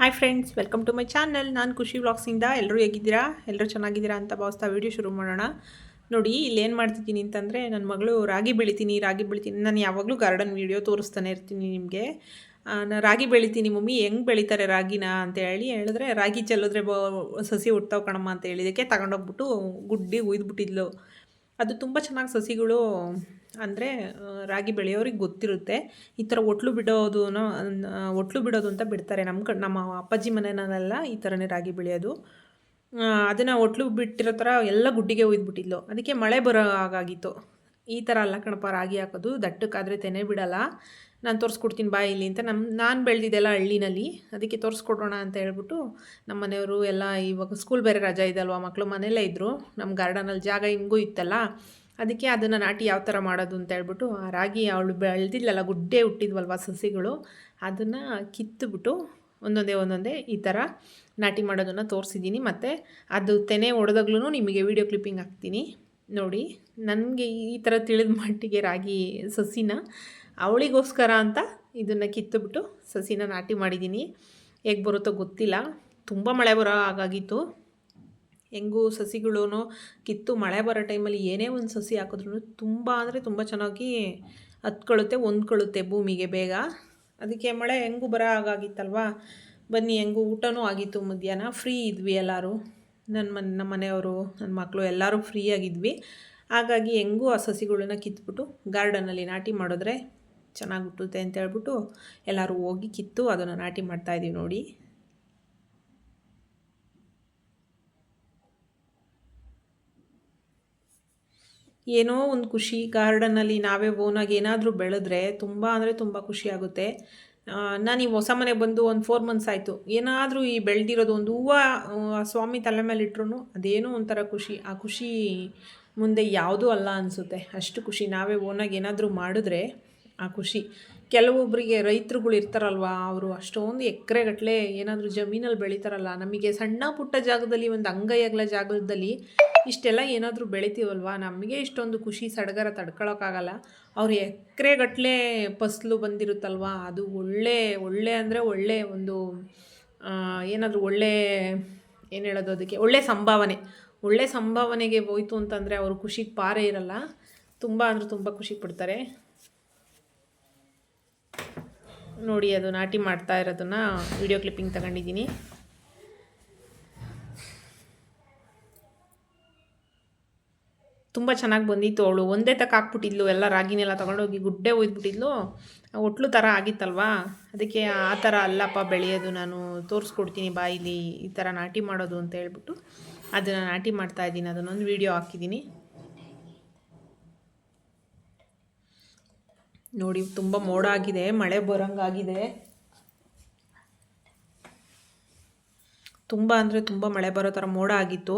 Hi friends welcome to my channel ನಾನು ಖುಷಿ ವ್ಲಾಗ್ಸಿಂದ ಎಲ್ಲರೂ ಹೇಗಿದ್ದೀರಾ? ಎಲ್ಲರೂ ಚೆನ್ನಾಗಿದ್ದೀರಾ ಅಂತ ಭಾವಿಸ್ತಾ ವೀಡಿಯೋ ಶುರು ಮಾಡೋಣ. ನೋಡಿ, ಇಲ್ಲಿ ಏನು ಮಾಡ್ತಿದ್ದೀನಿ ಅಂತಂದರೆ ನನ್ನ ಮಗಳು ರಾಗಿ ಬೆಳಿತೀನಿ ರಾಗಿ ಬೆಳಿತೀನಿ. ನಾನು ಯಾವಾಗಲೂ ಗಾರ್ಡನ್ ವೀಡಿಯೋ ತೋರಿಸ್ತಾನೆ ಇರ್ತೀನಿ ನಿಮಗೆ. ನಾನು ರಾಗಿ ಬೆಳಿತೀನಿ, ಮಮ್ಮಿ ಹೆಂಗೆ ಬೆಳಿತಾರೆ ರಾಗಿನ ಅಂತ ಹೇಳಿ ಹೇಳಿದ್ರೆ, ರಾಗಿ ಚೆಲ್ಲಿದ್ರೆ ಬ, ಸಸಿ ಹುಟ್ತಾವ್ ಕಣಮ್ಮ ಅಂತ ಹೇಳಿದಕ್ಕೆ ತಗೊಂಡೋಗ್ಬಿಟ್ಟು ಗುಡ್ಡಿ ಉಯ್ದುಬಿಟ್ಟಿದ್ಲು ಅದು ತುಂಬ ಚೆನ್ನಾಗಿ ಸಸಿಗಳು, ಅಂದರೆ ರಾಗಿ ಬೆಳೆಯೋರಿಗೆ ಗೊತ್ತಿರುತ್ತೆ. ಈ ಥರ ಒಟ್ಲು ಬಿಡೋದು ಒಟ್ಲು ಬಿಡೋದು ಅಂತ ಬಿಡ್ತಾರೆ. ನಮ್ಮ ಕಡೆ ನಮ್ಮ ಅಪ್ಪಾಜಿ ಮನೆಯಲ್ಲೆಲ್ಲ ಈ ಥರನೇ ರಾಗಿ ಬೆಳೆಯೋದು. ಅದನ್ನು ಒಟ್ಲು ಬಿಟ್ಟಿರೋ ಥರ ಎಲ್ಲ ಗುಡ್ಡಿಗೆ ಒಯ್ದುಬಿಟ್ಟಿದ್ಲು. ಅದಕ್ಕೆ ಮಳೆ ಬರೋ ಹಾಗಾಗಿತ್ತು. ಈ ಥರ ಅಲ್ಲ ಕಣಪ್ಪ, ರಾಗಿ ಹಾಕೋದು ದಟ್ಟಕ್ಕಾದರೆ ತೆನೆ ಬಿಡಲ್ಲ. ನಾನು ತೋರಿಸ್ಕೊಡ್ತೀನಿ ಬಾ ಇಲ್ಲಿ ಅಂತ. ನಮ್ಮ ನಾನು ಬೆಳೆದಿದ್ದೆಲ್ಲ ಹಳ್ಳಿನಲ್ಲಿ. ಅದಕ್ಕೆ ತೋರಿಸ್ಕೊಡೋಣ ಅಂತ ಹೇಳ್ಬಿಟ್ಟು ನಮ್ಮ ಮನೆಯವರು ಎಲ್ಲ ಇವಾಗ ಸ್ಕೂಲ್ ಬೇರೆ ರಜಾ ಇದಲ್ವ ಮಕ್ಕಳು ಮನೆಯಲ್ಲೇ ಇದ್ದರು ನಮ್ಮ ಗಾರ್ಡನಲ್ಲಿ ಜಾಗ ಹಿಂಗೂ ಇತ್ತಲ್ಲ, ಅದಕ್ಕೆ ಅದನ್ನು ನಾಟಿ ಯಾವ ಥರ ಮಾಡೋದು ಅಂತ ಹೇಳ್ಬಿಟ್ಟು ಆ ರಾಗಿ ಅವಳು ಬೆಳೆದಿಲ್ಲಲ್ಲ ಗುಡ್ಡೆ ಹುಟ್ಟಿದ್ವಲ್ವ ಸಸಿಗಳು, ಅದನ್ನು ಕಿತ್ತುಬಿಟ್ಟು ಒಂದೊಂದೇ ಒಂದೊಂದೇ ಈ ಥರ ನಾಟಿ ಮಾಡೋದನ್ನು ತೋರಿಸಿದ್ದೀನಿ. ಮತ್ತು ಅದು ತೆನೆ ಹೊಡೆದಾಗ್ಲೂ ನಿಮಗೆ ವೀಡಿಯೋ ಕ್ಲಿಪ್ಪಿಂಗ್ ಹಾಕ್ತೀನಿ. ನೋಡಿ, ನನಗೆ ಈ ಥರ ತಿಳಿದ ಮಟ್ಟಿಗೆ ರಾಗಿ ಸಸಿನ ಅವಳಿಗೋಸ್ಕರ ಅಂತ ಇದನ್ನು ಕಿತ್ತುಬಿಟ್ಟು ಸಸಿನ ನಾಟಿ ಮಾಡಿದ್ದೀನಿ. ಹೇಗೆ ಬರುತ್ತೋ ಗೊತ್ತಿಲ್ಲ. ತುಂಬ ಮಳೆ ಬರೋ ಹಾಗಾಗಿತ್ತು. ಹೆಂಗೂ ಸಸಿಗಳೂ ಕಿತ್ತು ಮಳೆ ಬರೋ ಟೈಮಲ್ಲಿ ಏನೇ ಒಂದು ಸಸಿ ಹಾಕಿದ್ರು ತುಂಬ ಅಂದರೆ ತುಂಬ ಚೆನ್ನಾಗಿ ಹತ್ಕೊಳ್ಳುತ್ತೆ, ಹೊಂದ್ಕೊಳ್ಳುತ್ತೆ ಭೂಮಿಗೆ ಬೇಗ. ಅದಕ್ಕೆ ಮಳೆ ಹೆಂಗೂ ಬರೋ ಹಾಗಾಗಿತ್ತಲ್ವ? ಬನ್ನಿ, ಹೆಂಗೂ ಊಟನೂ ಆಗಿತ್ತು ಮಧ್ಯಾಹ್ನ. ಫ್ರೀ ಇದ್ವಿ ಎಲ್ಲರೂ. ನನ್ನ ಮನೆ ನಮ್ಮ ಮನೆಯವರು ನನ್ನ ಮಕ್ಕಳು ಎಲ್ಲರೂ ಫ್ರೀ ಆಗಿದ್ವಿ. ಹಾಗಾಗಿ ಹೆಂಗೂ ಆ ಸಸಿಗಳನ್ನ ಕಿತ್ಬಿಟ್ಟು ಗಾರ್ಡನಲ್ಲಿ ನಾಟಿ ಮಾಡಿದ್ರೆ ಚೆನ್ನಾಗಿ ಹುಟ್ಟುತ್ತೆ ಅಂತ ಹೇಳ್ಬಿಟ್ಟು ಎಲ್ಲರೂ ಹೋಗಿ ಕಿತ್ತು ಅದನ್ನು ನಾಟಿ ಮಾಡ್ತಾಯಿದ್ದೀವಿ ನೋಡಿ. ಏನೋ ಒಂದು ಖುಷಿ ಗಾರ್ಡನಲ್ಲಿ ನಾವೇ ಓನಾಗಿ ಏನಾದರೂ ಬೆಳೆದ್ರೆ ತುಂಬ ಅಂದರೆ ತುಂಬ ಖುಷಿಯಾಗುತ್ತೆ ನಾನು ಈ ಹೊಸ ಮನೆಗೆ ಬಂದು ಒಂದು ಫೋರ್ ಮಂತ್ಸ್ ಆಯಿತು. ಏನಾದರೂ ಈ ಬೆಳೆದಿರೋದು ಒಂದು ಹೂವು ಸ್ವಾಮಿ ತಲೆ ಮೇಲೆ ಇಟ್ರು ಅದೇನೋ ಒಂಥರ ಖುಷಿ. ಆ ಖುಷಿ ಮುಂದೆ ಯಾವುದೂ ಅಲ್ಲ ಅನಿಸುತ್ತೆ. ಅಷ್ಟು ಖುಷಿ ನಾವೇ ಓನಾಗಿ ಏನಾದರೂ ಮಾಡಿದ್ರೆ ಆ ಖುಷಿ. ಕೆಲವೊಬ್ಬರಿಗೆ ರೈತರುಗಳು ಇರ್ತಾರಲ್ವ, ಅವರು ಅಷ್ಟೊಂದು ಎಕರೆಗಟ್ಟಲೆ ಏನಾದರೂ ಜಮೀನಲ್ಲಿ ಬೆಳೀತಾರಲ್ಲ, ನಮಗೆ ಸಣ್ಣ ಪುಟ್ಟ ಜಾಗದಲ್ಲಿ ಒಂದು ಅಂಗೈಯಗಲ ಜಾಗದಲ್ಲಿ ಇಷ್ಟೆಲ್ಲ ಏನಾದರೂ ಬೆಳಿತೀವಲ್ವ, ನಮಗೆ ಇಷ್ಟೊಂದು ಖುಷಿ ಸಡಗರ ತಡ್ಕೊಳಕ್ಕಾಗಲ್ಲ. ಅವರು ಎಕರೆಗಟ್ಟಲೆ ಫಸಲು ಬಂದಿರುತ್ತಲ್ವ, ಅದು ಒಳ್ಳೆ ಒಳ್ಳೆ ಅಂದರೆ ಒಳ್ಳೆ ಒಂದು ಏನಾದರೂ ಒಳ್ಳೆ, ಏನು ಹೇಳೋದು ಅದಕ್ಕೆ, ಒಳ್ಳೆ ಸಂಭಾವನೆ. ಒಳ್ಳೆ ಸಂಭಾವನೆಗೆ ಹೋಯ್ತು ಅಂತಂದರೆ ಅವರು ಖುಷಿಗೆ ಪಾರೇ ಇರಲ್ಲ, ತುಂಬ ಅಂದರೆ ತುಂಬ ಖುಷಿ ಪಡ್ತಾರೆ. ನೋಡಿ, ಅದು ನಾಟಿ ಮಾಡ್ತಾ ಇರೋದನ್ನು ವಿಡಿಯೋ ಕ್ಲಿಪ್ಪಿಂಗ್ ತಗೊಂಡಿದ್ದೀನಿ. ತುಂಬ ಚೆನ್ನಾಗಿ ಬಂದಿತ್ತು ಅವಳು. ಒಂದೇ ತಕ್ಕ ಹಾಕ್ಬಿಟ್ಟಿದ್ಲು, ಎಲ್ಲ ರಾಗಿನೆಲ್ಲ ತೊಗೊಂಡೋಗಿ ಗುಡ್ಡೆ ಒಯ್ದುಬಿಟ್ಟಿದ್ಲು. ಒಟ್ಲು ಥರ ಆಗಿತ್ತಲ್ವಾ? ಅದಕ್ಕೆ ಆ ಥರ ಅಲ್ಲಪ್ಪ ಬೆಳೆಯೋದು ನಾನು ತೋರಿಸ್ಕೊಡ್ತೀನಿ ಬಾಯಿಲಿ ಈ ಥರ ನಾಟಿ ಮಾಡೋದು ಅಂತ ಹೇಳ್ಬಿಟ್ಟು ಅದನ್ನು ನಾಟಿ ಮಾಡ್ತಾಯಿದ್ದೀನಿ ಅದನ್ನೊಂದು ವೀಡಿಯೋ ಹಾಕಿದ್ದೀನಿ. ನೋಡಿ, ತುಂಬ ಮೋಡ ಆಗಿದೆ ಮಳೆ ಬರೋಂಗಾಗಿದೆ. ತುಂಬ ಅಂದರೆ ತುಂಬ ಮಳೆ ಬರೋ ಥರ ಮೋಡ ಆಗಿತ್ತು.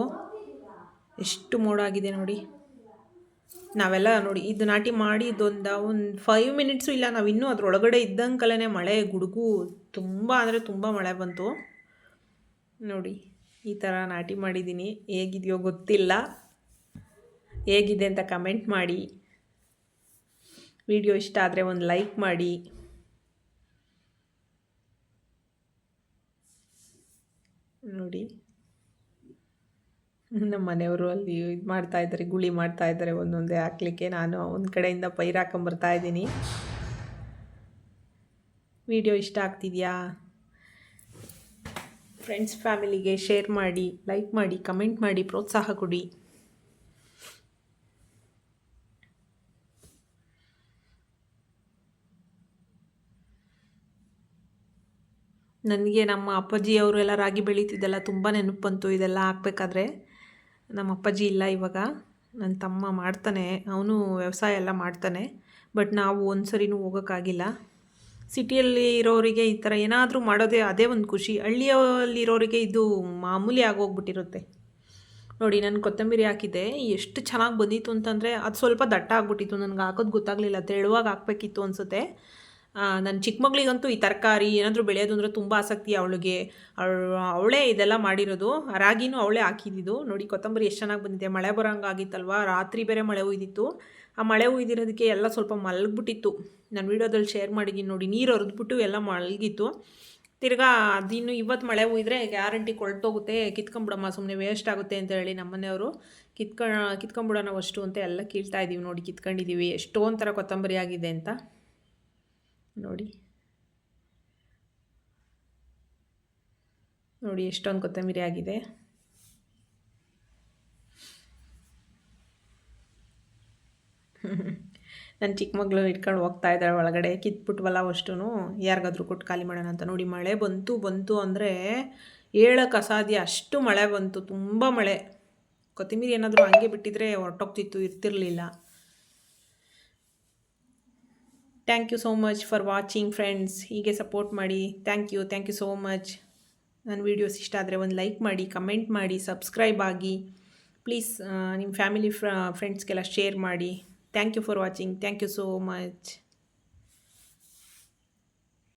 ಎಷ್ಟು ಮೋಡ ಆಗಿದೆ ನೋಡಿ. ನಾವೆಲ್ಲ ನೋಡಿ, ಇದು ನಾಟಿ ಮಾಡಿ ಇದೊಂದು ಒಂದು ಫೈವ್ ಮಿನಿಟ್ಸು ಇಲ್ಲ, ನಾವು ಇನ್ನೂ ಅದರೊಳಗಡೆ ಇದ್ದಂಕಲೇ ಮಳೆ, ಗುಡುಗು, ತುಂಬ ಅಂದರೆ ತುಂಬ ಮಳೆ ಬಂತು. ನೋಡಿ, ಈ ಥರ ನಾಟಿ ಮಾಡಿದ್ದೀನಿ. ಹೇಗಿದೆಯೋ ಗೊತ್ತಿಲ್ಲ. ಹೇಗಿದೆ ಅಂತ ಕಮೆಂಟ್ ಮಾಡಿ. ವಿಡಿಯೋ ಇಷ್ಟ ಆದರೆ ಒಂದು ಲೈಕ್ ಮಾಡಿ. ನೋಡಿ. ನಮ್ಮ ಮನೆಯವರು ಅಲ್ಲಿ ಇದು ಮಾಡ್ತಾ ಇದ್ದಾರೆ, ಗುಳಿ ಮಾಡ್ತಾ ಇದ್ದಾರೆ, ಒಂದೊಂದೇ ಹಾಕ್ಲಿಕ್ಕೆ. ನಾನು ಒಂದು ಕಡೆಯಿಂದ ಪೈರ್ ಹಾಕೊಂಬರ್ತಾ ಇದ್ದೀನಿ. ವಿಡಿಯೋ ಇಷ್ಟ ಆಗ್ತಿದೆಯಾ? ಫ್ರೆಂಡ್ಸ್ ಫ್ಯಾಮಿಲಿಗೆ ಶೇರ್ ಮಾಡಿ ಲೈಕ್ ಮಾಡಿ ಕಮೆಂಟ್ ಮಾಡಿ, ಪ್ರೋತ್ಸಾಹ ಕೊಡಿ. ನನಗೆ ನಮ್ಮ ಅಪ್ಪಾಜಿ ಎಲ್ಲ ರಾಗಿ ಬೆಳೀತಿದ್ದೆಲ್ಲ ತುಂಬ ನೆನಪು ಬಂತು. ಇದೆಲ್ಲ ಹಾಕ್ಬೇಕಾದ್ರೆ ನಮ್ಮ ಅಪ್ಪಾಜಿ ಇಲ್ಲ ಇವಾಗ. ನನ್ನ ತಮ್ಮ ಮಾಡ್ತಾನೆ. ಅವನು ವ್ಯವಸಾಯ ಎಲ್ಲ ಮಾಡ್ತಾನೆ. ಬಟ್ ನಾವು ಒಂದು ಸರಿನೂ ಹೋಗೋಕ್ಕಾಗಿಲ್ಲ. ಸಿಟಿಯಲ್ಲಿ ಇರೋರಿಗೆ ಈ ಥರ ಏನಾದರೂ ಮಾಡೋದೇ ಅದೇ ಒಂದು ಖುಷಿ. ಹಳ್ಳಿಯಲ್ಲಿರೋರಿಗೆ ಇದು ಮಾಮೂಲಿ ಆಗೋಗ್ಬಿಟ್ಟಿರುತ್ತೆ. ನೋಡಿ ನಾನು ಕೊತ್ತಂಬರಿ ಹಾಕಿದ್ದೆ. ಎಷ್ಟು ಚೆನ್ನಾಗಿ ಬಂದಿತ್ತು ಅಂತಂದರೆ ಅದು ಸ್ವಲ್ಪ ದಟ್ಟ ಆಗ್ಬಿಟ್ಟಿತ್ತು. ನನಗೆ ಹಾಕೋದು ಗೊತ್ತಾಗಲಿಲ್ಲ. ತೆಳುವಾಗಿ ಹಾಕ್ಬೇಕಿತ್ತು ಅನಿಸುತ್ತೆ. ನನ್ನ ಚಿಕ್ಕ ಮಗಳಿಗಂತೂ ಈ ತರಕಾರಿ ಏನಾದರೂ ಬೆಳೆಯೋದು ಅಂದರೆ ತುಂಬ ಆಸಕ್ತಿ ಅವಳಿಗೆ. ಅವಳೇ ಇದೆಲ್ಲ ಮಾಡಿರೋದು. ರಾಗಿನೂ ಅವಳೇ ಹಾಕಿದ್ದು ನೋಡಿ ಕೊತ್ತಂಬರಿ ಎಷ್ಟು ಚೆನ್ನಾಗಿ ಬಂದಿದೆ. ಮಳೆ ಬರೋಂಗಾಗಿತ್ತಲ್ವಾ ರಾತ್ರಿ ಬೇರೆ ಮಳೆ ಹುಯ್ದಿತ್ತು ಆ ಮಳೆ ಹುಯ್ದಿರೋದಕ್ಕೆ ಎಲ್ಲ ಸ್ವಲ್ಪ ಮಲಗಿಬಿಟ್ಟಿತ್ತು. ನಾನು ವೀಡಿಯೋದಲ್ಲಿ ಶೇರ್ ಮಾಡಿದ್ದೀನಿ ನೋಡಿ. ನೀರು ಹರಿದ್ಬಿಟ್ಟು ಎಲ್ಲ ಮಲಗಿತ್ತು. ತಿರ್ಗಾ ಅದಿನ್ನು ಇವತ್ತು ಮಳೆ ಹುಯ್ದ್ರೆ ಗ್ಯಾರಂಟಿ ಕೊಳ್ತೋಗುತ್ತೆ. ಕಿತ್ಕೊಂಬಿಡಮ್ಮ ಸುಮ್ಮನೆ ವೇಸ್ಟ್ ಆಗುತ್ತೆ ಅಂತ ಹೇಳಿ ನಮ್ಮನೆಯವರು. ಕಿತ್ಕ ಕಿತ್ಕೊಂಬಿಡೋಣ ಅಷ್ಟು ಅಂತ ಎಲ್ಲ ಕೀಳ್ತಾ ಇದ್ದೀವಿ ನೋಡಿ. ಕಿತ್ಕೊಂಡಿದ್ದೀವಿ ಎಷ್ಟೊಂಥರ ಥರ ಕೊತ್ತಂಬರಿ ಆಗಿದೆ ಅಂತ. ನೋಡಿ. ನೋಡಿ ಎಷ್ಟೊಂದು ಕೊತ್ತಂಬರಿ ಆಗಿದೆ. ನನ್ನ ಚಿಕ್ಕ ಮಗಳು ಇಟ್ಕೊಂಡು ಹೋಗ್ತಾ ಇದ್ದಾಳೆ ಒಳಗಡೆ, ಕಿತ್ಬಿಟ್ವಲ್ಲ ಅಷ್ಟು ಯಾರಿಗಾದ್ರೂ ಕೊಟ್ಟು ಖಾಲಿ ಮಾಡೋಣ ಅಂತ ನೋಡಿ. ಮಳೆ ಬಂತು ಬಂತು ಅಂದರೆ ಹೇಳಕ್ಕೆ ಅಸಾಧ್ಯ. ಅಷ್ಟು ಮಳೆ ಬಂತು, ತುಂಬ ಮಳೆ. ಕೊತ್ತಂಬರಿ ಏನಾದರೂ ಹಂಗೆ ಬಿಟ್ಟಿದ್ರೆ ಹೊರಟೋಗ್ತಿತ್ತು, ಇರ್ತಿರಲಿಲ್ಲ. Thank you so much for watching friends ಹೀಗೆ ಸಪೋರ್ಟ್ ಮಾಡಿ. Thank you thank you so much ನನ್ನ ವೀಡಿಯೋಸ್ ಇಷ್ಟ ಆದರೆ ಒಂದು ಲೈಕ್ ಮಾಡಿ ಕಮೆಂಟ್ ಮಾಡಿ ಸಬ್ಸ್ಕ್ರೈಬ್ ಆಗಿ. ಪ್ಲೀಸ್ ನಿಮ್ಮ ಫ್ಯಾಮಿಲಿ ಫ್ರೆಂಡ್ಸ್ಗೆಲ್ಲ ಶೇರ್ ಮಾಡಿ. Thank you for watching thank you so much